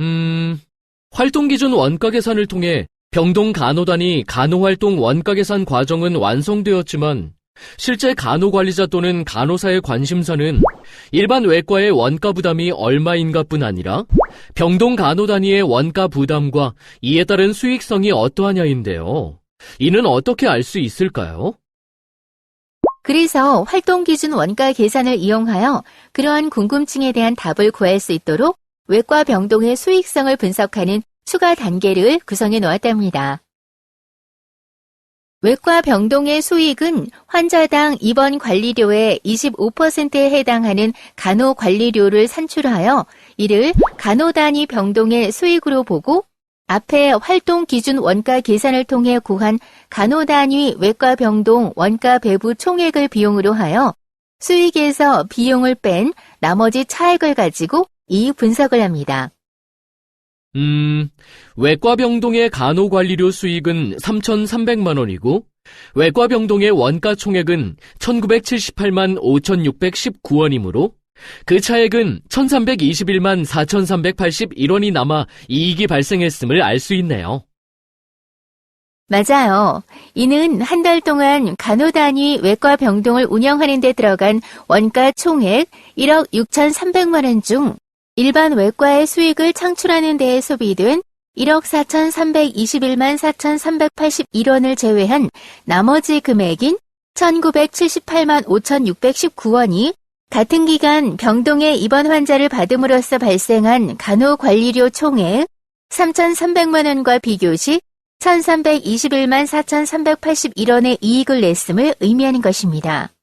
음, 활동기준 원가 계산을 통해 병동 간호단위 간호활동 원가 계산 과정은 완성되었지만 실제 간호관리자 또는 간호사의 관심사는 일반 외과의 원가 부담이 얼마인가 뿐 아니라 병동 간호 단위의 원가 부담과 이에 따른 수익성이 어떠하냐인데요. 이는 어떻게 알 수 있을까요? 그래서 활동 기준 원가 계산을 이용하여 그러한 궁금증에 대한 답을 구할 수 있도록 외과 병동의 수익성을 분석하는 추가 단계를 구성해 놓았답니다. 외과 병동의 수익은 환자당 입원 관리료의 25%에 해당하는 간호 관리료를 산출하여 이를 간호 단위 병동의 수익으로 보고 앞에 활동 기준 원가 계산을 통해 구한 간호 단위 외과 병동 원가 배부 총액을 비용으로 하여 수익에서 비용을 뺀 나머지 차액을 가지고 이익 분석을 합니다. 음, 외과병동의 간호관리료 수익은 3,300만 원이고, 외과병동의 원가 총액은 1,978만 5,619원이므로, 그 차액은 1,321만 4,381원이 남아 이익이 발생했음을 알 수 있네요. 맞아요. 이는 한 달 동안 간호 단위 외과 병동을 운영하는 데 들어간 원가 총액 1억 6,300만 원 중 일반 외과의 수익을 창출하는 데에 소비된 1억 4,321만 4,381원을 제외한 나머지 금액인 1,978만 5,619원이 같은 기간 병동에 입원 환자를 받음으로써 발생한 간호관리료 총액 3,300만 원과 비교시 1,321만 4,381원의 이익을 냈음을 의미하는 것입니다.